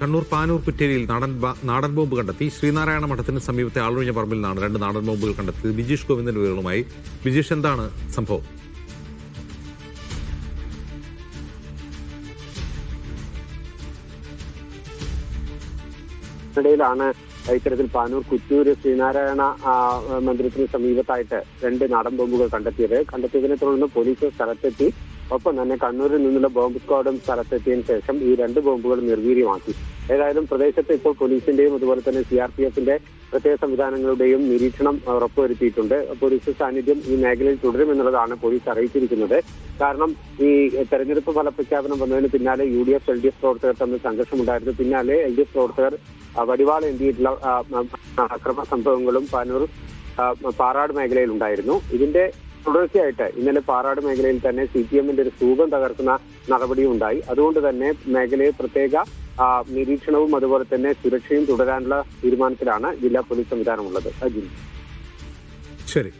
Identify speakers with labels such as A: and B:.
A: കണ്ണൂർ പാനൂർ പുറ്റേരിയിൽ നാടൻ നാടൻ ബോംബ് കണ്ടെത്തി. ശ്രീനാരായണ മഠത്തിന് സമീപത്തെ ആളൊഴിഞ്ഞ പറമ്പിൽ നിന്നാണ് രണ്ട് നാടൻ ബോംബുകൾ കണ്ടെത്തിയത്. ബിജീഷ് ഗോവിന്ദന്റെ വിവരങ്ങളുമായി ബിജീഷ് എന്താണ് സംഭവം?
B: ഇടയിലാണ് ഇത്തരത്തിൽ പാനൂർ കുറ്റൂര് ശ്രീനാരായണ മന്ദിരത്തിന് സമീപത്തായിട്ട് രണ്ട് നാടൻ ബോംബുകൾ കണ്ടെത്തിയത്. കണ്ടെത്തിയതിനെ തുടർന്ന് പോലീസ് സ്ഥലത്തെത്തി. ഒപ്പം തന്നെ കണ്ണൂരിൽ നിന്നുള്ള ബോംബ് സ്ക്വാഡും സ്ഥലത്തെത്തിയതിനു ശേഷം ഈ രണ്ട് ബോംബുകൾ നിർവീര്യമാക്കി. ഏതായാലും പ്രദേശത്ത് ഇപ്പോൾ പോലീസിന്റെയും അതുപോലെ തന്നെ സി ആർ പി എഫിന്റെ പ്രത്യേക സംവിധാനങ്ങളുടെയും നിരീക്ഷണം ഉറപ്പുവരുത്തിയിട്ടുണ്ട്. പോലീസ് സാന്നിധ്യം ഈ മേഖലയിൽ തുടരുമെന്നുള്ളതാണ് പോലീസ് അറിയിച്ചിരിക്കുന്നത്. കാരണം ഈ തെരഞ്ഞെടുപ്പ് ഫലപ്രഖ്യാപനം വന്നതിന് പിന്നാലെ U D F L D F പ്രവർത്തകർ തമ്മിൽ സംഘർഷമുണ്ടായിരുന്നു. പിന്നാലെ എൽ ഡി എഫ് പ്രവർത്തകർ വടിവാൾ എന്തിയിട്ടുള്ള അക്രമ സംഭവങ്ങളും പാനൂർ പാറാട് മേഖലയിൽ ഉണ്ടായിരുന്നു ഇതിന്റെ തുടർച്ചയായിട്ട് ഇന്നലെ പാറാട് മേഖലയിൽ തന്നെ സി പി എമ്മിന്റെ ഒരു സ്തൂപം തകർക്കുന്ന നടപടിയുണ്ടായി. അതുകൊണ്ട് തന്നെ മേഖലയിൽ പ്രത്യേക നിരീക്ഷണവും അതുപോലെ തന്നെ സുരക്ഷയും തുടരാനുള്ള തീരുമാനത്തിലാണ് ജില്ലാ പോലീസ് സംവിധാനമുള്ളത്. അജിൻ.
A: ശരി.